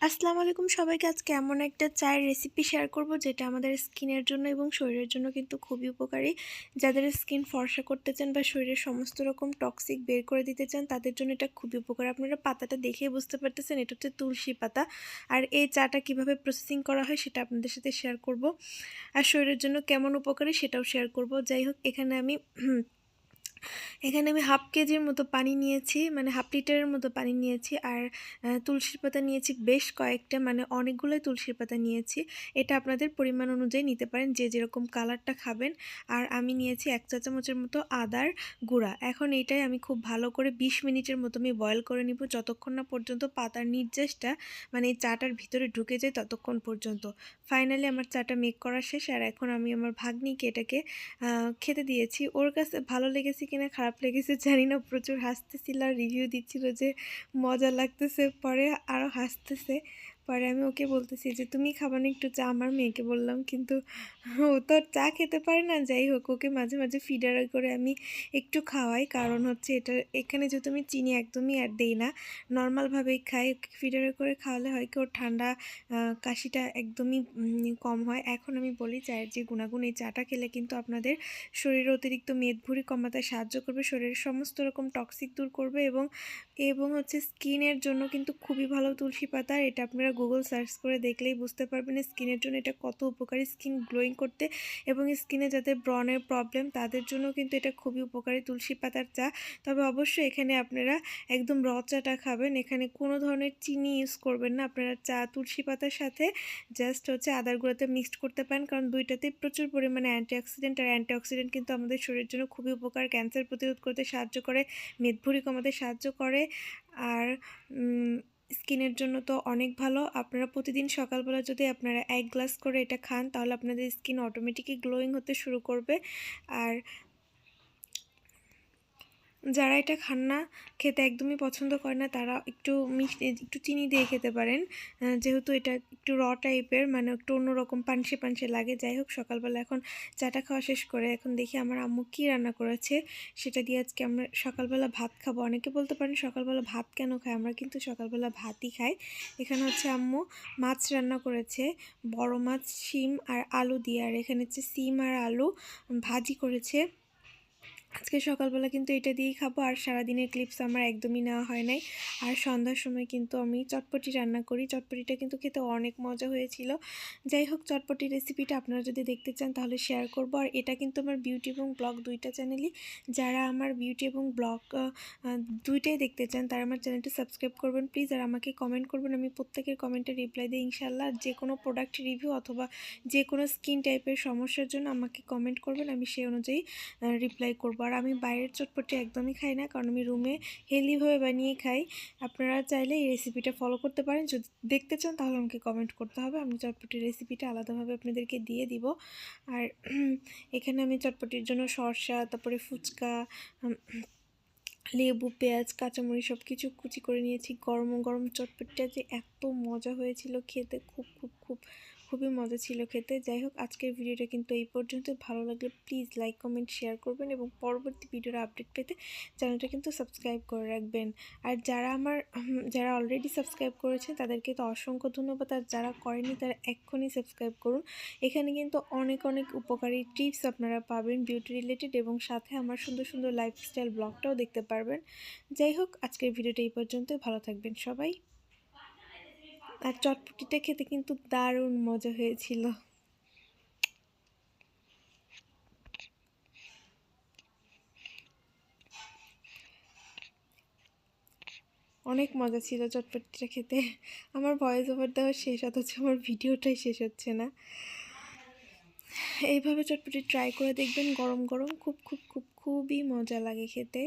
আসসালামু আলাইকুম সবাইকে। আজকে এমন একটা চায়ের রেসিপি শেয়ার করব, যেটা আমাদের স্কিনের জন্য এবং শরীরের জন্য কিন্তু খুবই উপকারী। যাদের স্কিন ফর্সা করতে চান বা শরীরের সমস্ত রকম টক্সিক বের করে দিতে চান, তাদের জন্য এটা খুবই উপকারী। আপনারা পাতাটা দেখেই বুঝতে পারতেছেন, এটা হচ্ছে তুলসী পাতা। আর এই চাটা কীভাবে প্রসেসিং করা হয় সেটা আপনাদের সাথে শেয়ার করব। আর শরীরের জন্য কেমন উপকারী সেটাও শেয়ার করব। যাই হোক, এখানে আমি এখানে আমি হাফ কেজির মতো পানি নিয়েছি মানে হাফ লিটারের মতো পানি নিয়েছি আর তুলসীর পাতা নিয়েছি বেশ কয়েকটা মানে অনেকগুলোই তুলসীর পাতা নিয়েছি। এটা আপনাদের পরিমাণ অনুযায়ী নিতে পারেন, যে যেরকম কালারটা খাবেন। আর আমি নিয়েছি এক চা চামচের মতো আদার গুঁড়া। এখন এটাই আমি খুব ভালো করে ২০ মিনিটের মতো আমি বয়ল করে নিব, যতক্ষণ না পর্যন্ত পাতার নির্যাসটা মানে এই চাটার ভিতরে ঢুকে যায় ততক্ষণ পর্যন্ত। ফাইনালি আমার চাটা মেক করা শেষ, আর এখন আমি আমার ভাগ্নিকে এটাকে খেতে দিয়েছি। ওর কাছে ভালো লেগেছে কিনা খারাপ লেগেছে, জানি না। প্রচুর হাসতেছিল আর রিভিউ দিচ্ছিল যে মজা লাগতেছে, পরে আরও হাসতেছে। পরে, আমি ওকে বলতেছি যে, তুমি খাবার একটু চা। আমার মেয়েকে বললাম, কিন্তু ও তো চা খেতে পারে না। যাই হোক, ওকে মাঝে মাঝে ফিডার করে আমি একটু খাওয়াই। কারণ হচ্ছে এটা, এখানে যেহেতু আমি চিনি একদমই আর দিই না নর্মালভাবেই খাই। ফিডার করে খাওয়ালে হয় কি, ওর ঠান্ডা কাশিটা একদমই কম হয়। এখন আমি বলি, চায়ের যে গুণাগুণ, এই চাটা খেলে কিন্তু আপনাদের শরীরে অতিরিক্ত মেদভুরি কমাতে সাহায্য করবে। শরীরের সমস্ত রকম টক্সিক দূর করবে এবং এবং হচ্ছে স্কিনের জন্য কিন্তু খুবই ভালো তুলসী পাতা। এটা আপনারা গুগল সার্চ করে দেখলেই বুঝতে পারবেন স্কিনের জন্য এটা কত উপকারী স্কিন গ্লোয়িং করতে এবং স্কিনে যাদের ব্রনের প্রবলেম তাদের জন্য কিন্তু এটা খুবই উপকারী তুলসী পাতার চা। তবে অবশ্যই এখানে আপনারা একদম র চাটা খাবেন। এখানে কোনো ধরনের চিনি ইউজ করবেন না। আপনারা চা তুলসী পাতার সাথে জাস্ট হচ্ছে আদার গুঁড়াতে মিক্সড করতে পারেন। কারণ দুইটাতে প্রচুর পরিমাণে অ্যান্টিঅক্সিডেন্ট আর অ্যান্টিঅক্সিডেন্ট কিন্তু আমাদের শরীরের জন্য খুবই উপকার। ক্যান্সার প্রতিরোধ করতে সাহায্য করে মেদভুরি কমাতে সাহায্য করে। আর স্কিনের জন্য তো অনেক ভালো। আপনারা প্রতিদিন সকালবেলা যদি আপনারা এক গ্লাস করে এটা খান, তাহলে আপনাদের স্কিন অটোমেটিকই গ্লোয়িং হতে শুরু করবে। আর যারা এটা খান না, খেতে একদমই পছন্দ করে না, তারা একটু মিষ্টি একটু চিনি দিয়ে খেতে পারেন। যেহেতু এটা একটু র টাইপের মানে একটু অন্যরকম পানসে পানসে লাগে। যাই হোক, সকালবেলা এখন চাটা খাওয়া শেষ করে এখন দেখি আমার আম্মু কী রান্না করেছে। সেটা দিয়ে আজকে আমরা সকালবেলা ভাত খাব। অনেকে বলতে পারেন সকালবেলা ভাত কেন খাই আমরা কিন্তু সকালবেলা ভাতই খাই। এখানে হচ্ছে আম্মু মাছ রান্না করেছে, বড় মাছ, শিম আর আলু দিয়ে। আর এখানে হচ্ছে সিম আর আলু ভাজি করেছে। আজকে সকালবেলা কিন্তু এটা দিয়েই খাব, আর সারাদিনের ক্লিপস আমার একদমই নেওয়া হয় নাই। আর সন্ধ্যার সময় কিন্তু আমি চটপটি রান্না করি। চটপটিটা কিন্তু খেতে অনেক মজা হয়েছিল। যাই হোক চটপটি রেসিপিটা আপনারা যদি দেখতে চান তাহলে শেয়ার করব। আর এটা কিন্তু আমার বিউটি এবং ব্লগ দুইটা চ্যানেলই যারা আমার বিউটি এবং ব্লগ দুইটাই দেখতে চান তারা আমার চ্যানেলটা সাবস্ক্রাইব করবেন প্লিজ আর আমাকে কমেন্ট করবেন, আমি প্রত্যেকের কমেন্টে রিপ্লাই দিই ইনশাল্লাহ যে কোনো প্রোডাক্ট রিভিউ অথবা যে কোনো স্কিন টাইপের সমস্যার জন্য আমাকে কমেন্ট করবেন, আমি সেই অনুযায়ী রিপ্লাই করব। আর আমি বাইরের চটপটি একদমই খাই না, কারণ আমি রুমে হেলদিভাবে বানিয়ে খাই। আপনারা চাইলে এই রেসিপিটা ফলো করতে পারেন। যদি দেখতে চান, তাহলে আমাকে কমেন্ট করতে হবে। আমি চটপটির রেসিপিটা আলাদাভাবে আপনাদেরকে দিয়ে দিব। আর এখানে আমি চটপটির জন্য সরষা, তারপরে ফুচকা লেবু, পেঁয়াজ, কাঁচামরিচ সব কিছু কুচি করে নিয়েছি। গরম গরম চটপটিটা যে এত মজা হয়েছিল খেতে, খুব খুব খুব খুবই মজা ছিল খেতে। যাই হোক আজকের ভিডিওটা কিন্তু এই পর্যন্ত ভালো লাগলে প্লিজ লাইক কমেন্ট শেয়ার করবেন এবং পরবর্তী ভিডিওর আপডেট পেতে চ্যানেলটা কিন্তু সাবস্ক্রাইব করে রাখবেন। আর যারা আমার, যারা অলরেডি সাবস্ক্রাইব করেছে তাদেরকে তো অসংখ্য ধন্যবাদ। আর যারা করেনি তারা এক্ষুনি সাবস্ক্রাইব করুন। এখানে কিন্তু অনেক অনেক উপকারী টিপস আপনারা পাবেন বিউটি রিলেটেড এবং সাথে আমার সুন্দর সুন্দর লাইফস্টাইল ব্লগটাও দেখতে পারবেন। যাই হোক আজকের ভিডিওটা এই পর্যন্ত ভালো থাকবেন সবাই। আর চটপটিটা খেতে কিন্তু দারুণ মজা হয়েছিল। অনেক মজা ছিল চটপটিটা খেতে। আমার ভয়েস ওভার দেওয়া শেষ, অথচ আমার ভিডিওটাই শেষ হচ্ছে না। এইভাবে চটপটি ট্রাই করে দেখবেন গরম গরম, খুব খুব খুব, খুবই মজা লাগে খেতে।